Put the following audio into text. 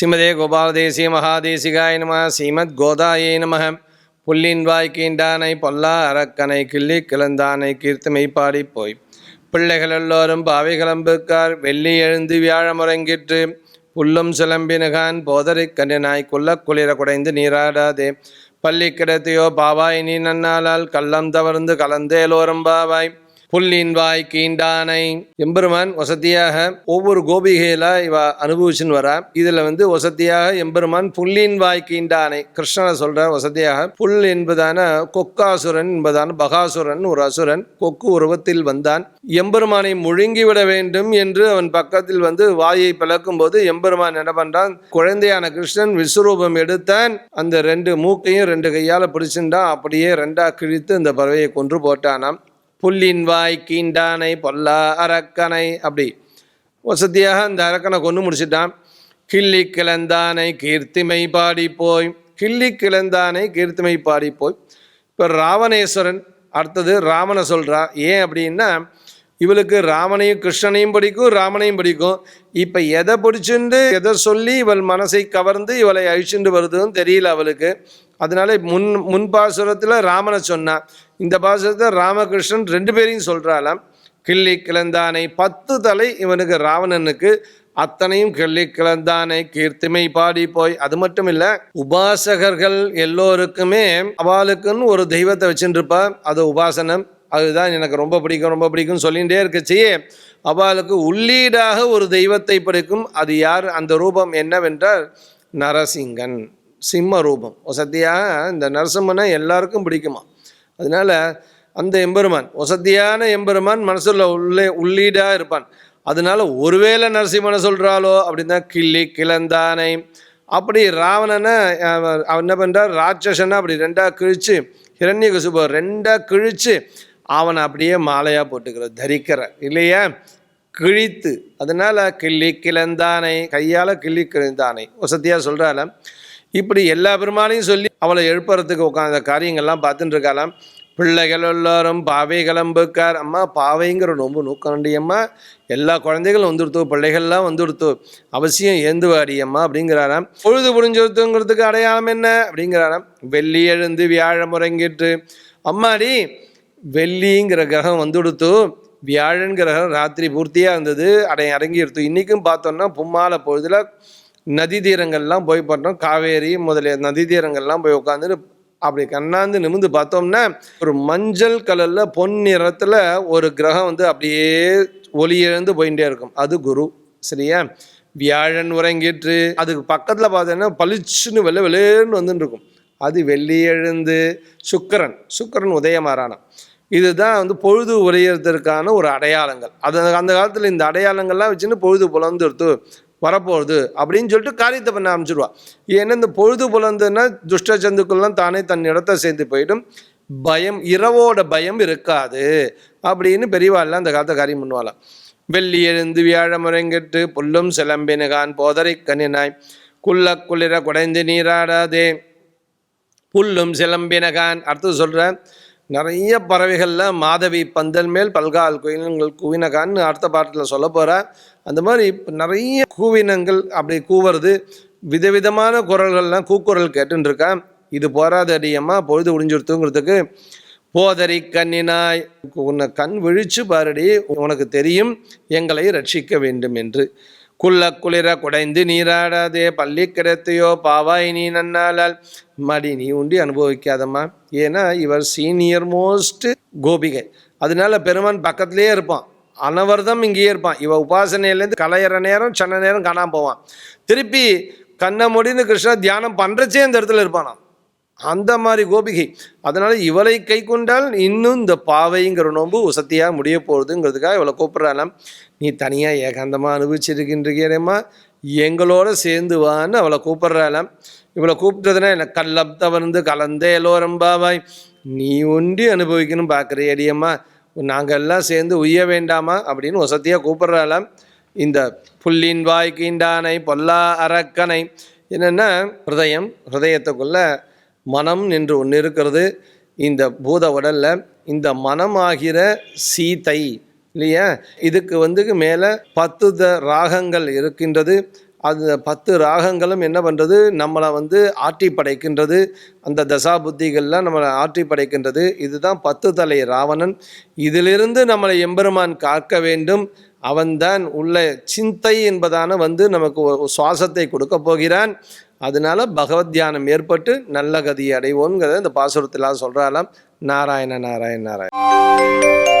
ஸ்ரீமதே கோபாலதேசிய மகாதேசிகாய நம ஸ்ரீமத் கோதாயே நம. புல்லின் வாய்க்கீண்டானை பொல்லா அரக்கனை கிள்ளி கிளந்தானை கீர்த்தமை பாடி போய் பிள்ளைகள் எல்லோரும் பாவை கிளம்புக்கார் வெள்ளி எழுந்து வியாழ முறங்கிற்று புல்லும் சிலம்பினகான் போதரை கண்ணினாய் குள்ள குளிர குடைந்து நீராடாதே. பள்ளி கிடத்தையோ பாவாய் நீ நன்னாளால் கள்ளம் தவர்ந்து கலந்தேலோரம் பாவாய். புல்லின் வாய் கீண்டானை. எம்பெருமான் வசதியாக ஒவ்வொரு கோபிகையில இவ அனுபவிச்சுன்னு வரா. இதுல வந்து வசதியாக எம்பெருமான் புல்லின் வாய் கீண்டானை. கிருஷ்ணனை சொல்ற வசதியாக புல் என்பதான கொக்காசுரன் என்பதான பகாசுரன் ஒரு அசுரன் கொக்கு உருவத்தில் வந்தான். எம்பெருமானை முழுங்கிவிட வேண்டும் என்று அவன் பக்கத்தில் வந்து வாயை பிளக்கும் போது எம்பெருமான் என்ன பண்றான்? குழந்தையான கிருஷ்ணன் விஸ்வரூபம் எடுத்தான். அந்த ரெண்டு மூக்கையும் ரெண்டு கையால பிடிச்சிருந்தான் அப்படியே ரெண்டா கிழித்து இந்த பறவையை கொன்று போட்டானாம். புல்லின் வாய் கீண்டானை பொல்லா அரக்கனை. அப்படி. வசதியாக அந்த அரக்கனை கொண்டு முடிச்சிட்டான். கிள்ளி கிளந்தானை கீர்த்திமை பாடி போய் கிள்ளி கிளந்தானை கீர்த்திமை பாடி போய் இப்போ ராவணேஸ்வரன் அடுத்தது ராமனை சொல்கிறா ஏன் அப்படின்னா இவளுக்கு ராமனையும் கிருஷ்ணனையும் பிடிக்கும் ராமனையும் பிடிக்கும். இப்போ எதை பிடிச்சுண்டு எதை சொல்லி இவள் மனசை கவர்ந்து இவளை அழிச்சுண்டு வருதுன்னு தெரியல அவளுக்கு. அதனால முன் முன்பாசுரத்தில் ராமனை சொன்னான் இந்த பாசத்தை ராமகிருஷ்ணன் ரெண்டு பேரையும் சொல்கிறாளாம் கிள்ளி கிளந்தானை பத்து தலை இவனுக்கு ராவணனுக்கு அத்தனையும் கிள்ளி கிளந்தானை கீர்த்திமை பாடி போய். அது மட்டும் இல்லை உபாசகர்கள் எல்லோருக்குமே அவளுக்குன்னு ஒரு தெய்வத்தை வச்சுருப்பா. அது உபாசனம். அதுதான் எனக்கு ரொம்ப பிடிக்கும் ரொம்ப பிடிக்கும் சொல்லிகிட்டே இருக்கச்சியே அவளுக்கு உள்ளீடாக ஒரு தெய்வத்தை பிடிக்கும். அது யார்? அந்த ரூபம் என்னவென்றால் நரசிங்கன். சிம்ம ரூபம். வசதியாக இந்த நரசிம்மனை எல்லாருக்கும் பிடிக்குமா? அதனால அந்த எம்பெருமான் வசதியான எம்பெருமான் மனசுல உள்ளே உள்ளீடாக இருப்பான். அதனால ஒருவேளை நரசிம்மனை சொல்கிறாளோ அப்படின்னா கிள்ளி கிளந்தானை. அப்படி ராவணனை அவன் என்ன பண்ணுறார் ராட்சசனை அப்படி ரெண்டாக கிழிச்சு ஹிரண்யகசுப ரெண்டாக கிழித்து அவனை அப்படியே மாலையாக போட்டுக்கிறார் தரிக்கிற இல்லையா? கிழித்து அதனால கிள்ளி கிளந்தானை கையால் கிள்ளி கிழந்தானை வசதியாக சொல்கிறால இப்படி எல்லா பெருமாளையும் சொல்லி அவளை எழுப்புறதுக்கு உட்காந்த காரியங்கள்லாம் பார்த்துட்டு இருக்கலாம் பிள்ளைகள் எல்லாரும் பாவை கிளம்புக்கார். அம்மா பாவைங்கிற ரொம்ப நூக்காண்டியம்மா எல்லா குழந்தைகளும் வந்துடுத்தோ பிள்ளைகள்லாம் வந்துடுத்தோ. அவசியம் ஏந்துவாடியம்மா அப்படிங்கிறாராம். பொழுது புரிஞ்சுத்துங்கிறதுக்கு அடையாளம் என்ன அப்படிங்கிறாராம். வெள்ளி எழுந்து வியாழ முறங்கிட்டு அம்மாடி வெள்ளிங்கிற கிரகம் வந்துடுத்து வியாழன் கிரகம் ராத்திரி பூர்த்தியாக இருந்தது. அடை அடங்கி எடுத்து இன்றைக்கும் பார்த்தோன்னா பும்மால பொழுதுல நதி தீரங்கள்லாம் போய் பார்த்தோம். காவேரி முதலிய நதி தீரங்கள்லாம் போய் உட்காந்துட்டு அப்படி கண்ணாந்து நிமிந்து பார்த்தோம்னா ஒரு மஞ்சள் கலரில் பொன் நிறத்தில் ஒரு கிரகம் வந்து அப்படியே ஒளி எழுந்து போயிட்டே இருக்கும். அது குரு சரியா? வியாழன் உறங்கிட்டு அதுக்கு பக்கத்தில் பார்த்தோன்னா பளிச்சுன்னு வெள்ளை வெளியேன்னு வந்துட்டு இருக்கும். அது வெள்ளி எழுந்து சுக்கரன் சுக்கரன் உதயமாறானான் இதுதான் வந்து பொழுது உரையிறதுக்கான ஒரு அடையாளங்கள். அது அந்த காலத்தில் இந்த அடையாளங்கள்லாம் வச்சுன்னு பொழுது புலந்துடுத்து வரப்போகுது அப்படின்னு சொல்லிட்டு காரியத்தை பண்ண ஆரம்பிச்சிருவா. ஏன்னா இந்த பொழுது புலந்துன்னா துஷ்ட ஜந்துக்கள்லாம் தானே தன் இடத்த சேர்ந்து போயிடும். பயம் இரவோட பயம் இருக்காது அப்படின்னு பெரியவாள்லாம் அந்த காலத்தை காரியம் பண்ணுவாளாம். வெள்ளி எழுந்து வியாழமுறைங்கிட்டு புல்லும் சிலம்பினகான் போதரை கனினாய் குள்ள குளிர குடைந்து நீராடாதே. புல்லும் சிலம்பினகான். அடுத்து சொல்கிறேன் நிறைய பறவைகளில் மாதவி பந்தல் மேல் பல்கால் குயில்கள் குவினகான்னு அடுத்த பாட்டில் சொல்ல போகிறேன் அந்த மாதிரி நிறைய கூவினங்கள் அப்படி கூவுறது விதவிதமான குரல்கள்லாம் கூக்குரல் கேட்டுருக்கேன் இது போராத அடியம்மா பொழுது முடிஞ்சுடுத்துங்கிறதுக்கு. போதரி கண்ணினாய் உன்னை கண் விழிச்சு பாருடி உனக்கு தெரியும் எங்களை ரட்சிக்க வேண்டும் என்று. குள்ள குளிர குடைந்து நீராடாதே பள்ளி கிடைத்தையோ பாவாய் நீ நன்னாளால். மடி நீ உண்டி அனுபவிக்காதம்மா. ஏன்னா இவர் சீனியர் மோஸ்ட் கோபிகை. அதனால பெருமான் பக்கத்துலேயே இருப்பான். அனவர்தம் இங்கேயே இருப்பான். இவ உபாசனையிலேருந்து கலையிற நேரம் சென்ன நேரம் காணாம போவான். திருப்பி கண்ணை முடிந்து கிருஷ்ணா தியானம் பண்ணுறச்சே அந்த இடத்துல இருப்பானான் அந்த மாதிரி கோபிகை. அதனால் இவளை கை கொண்டால் இன்னும் இந்த பாவைங்கிற நோன்பு உசத்தியாக முடிய போகுதுங்கிறதுக்காக இவளை கூப்பிட்றாளாம். நீ தனியாக ஏகாந்தமாக அனுபவிச்சிருக்கின்றேம்மா எங்களோட சேர்ந்து வான்னு அவளை கூப்பிட்றாளாம். இவளை கூப்பிட்டதுன்னா என்னை? கல்லம் தவர்ந்து கலந்தே எல்லோரும் பாவாய். நீ ஒண்டி அனுபவிக்கணும் பார்க்குறிய அடியம்மா நாங்கள் எல்லாம் சேர்ந்து உய்ய வேண்டாமா? அப்படின்னு வசதியாக கூப்பிட்றாளாம். இந்த புல்லின் வாய் கீண்டானை பொல்லா அரக்கனை. என்னென்னா ஹிருதயம் ஹிருதயத்துக்குள்ளே மனம் என்று ஒன்று இருக்கிறது. இந்த பூத உடலில் இந்த மனமாகிற சீதை இல்லையா? இதுக்கு வந்து மேலே பத்து த ராகங்கள் இருக்கின்றது. அது பத்து ராகங்களும் என்ன பண்ணுறது நம்மளை வந்து ஆட்டி படைக்கின்றது. அந்த தசா புத்திகள்லாம் நம்மளை ஆட்டி படைக்கின்றது. இதுதான் பத்து தலை ராவணன். இதிலிருந்து நம்மளை எம்பெருமான் காக்க வேண்டும். அவன்தான் உள்ள சிந்தை என்பதான வந்து நமக்கு சுவாசத்தை கொடுக்க போகிறான். அதனால பகவத் தியானம் ஏற்பட்டு நல்ல கதியை அடைவோங்கிறத இந்த பாசுரத்தில் சொல்கிறாலாம் நாராயண நாராயண நாராயண.